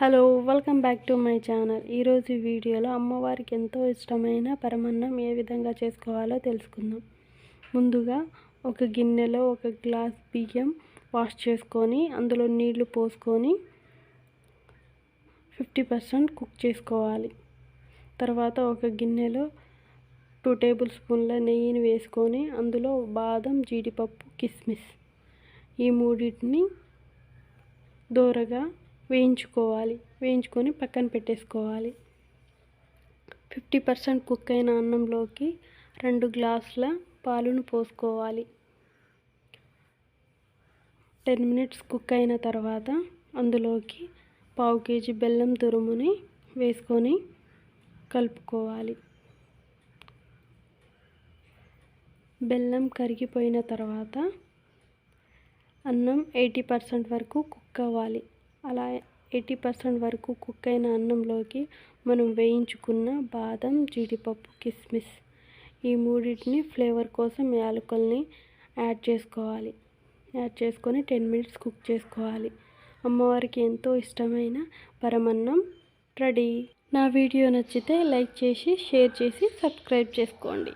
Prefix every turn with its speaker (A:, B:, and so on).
A: Hello welcome back to my channel. ఈరోజు వీడియోలో అమ్మవారికి ఎంతో ఇష్టమైన పరమన్నం ఏ విధంగా చేసుకోవాలో తెలుసుకుందాం. ముందుగా ఒక గిన్నెలో ఒక గ్లాస్ బియ్యం వాష్ చేసుకొని అందులో నీళ్ళు పోసుకొని ఫిఫ్టీ పర్సెంట్ కుక్ చేసుకోవాలి. తర్వాత ఒక గిన్నెలో టూ టేబుల్ స్పూన్ల నెయ్యిని వేసుకొని అందులో బాదం జీడిపప్పు కిస్మిస్ ఈ మూడింటిని దోరగా వేయించుకోవాలి. వేయించుకొని పక్కన పెట్టేసుకోవాలి. ఫిఫ్టీ పర్సెంట్ కుక్ అయిన అన్నంలోకి రెండు గ్లాసుల పాలును పోసుకోవాలి. టెన్ మినిట్స్ కుక్ అయిన తర్వాత అందులోకి పావు కేజీ బెల్లం తురుముని వేసుకొని కలుపుకోవాలి. బెల్లం కరిగిపోయిన తర్వాత అన్నం ఎయిటీ పర్సెంట్ వరకు కుక్ అవ్వాలి. అలా ఎయిటీ పర్సెంట్ వరకు కుక్ అయిన అన్నంలోకి మనం వేయించుకున్న బాదం జీడిపప్పు కిస్మిస్ ఈ మూడింటిని ఫ్లేవర్ కోసం యాలకుల్ని యాడ్ చేసుకోవాలి. యాడ్ చేసుకొని టెన్ మినిట్స్ కుక్ చేసుకోవాలి. అమ్మవారికి ఎంతో ఇష్టమైన పరమన్నం రెడీ. నా వీడియో నచ్చితే లైక్ చేసి షేర్ చేసి సబ్స్క్రైబ్ చేసుకోండి.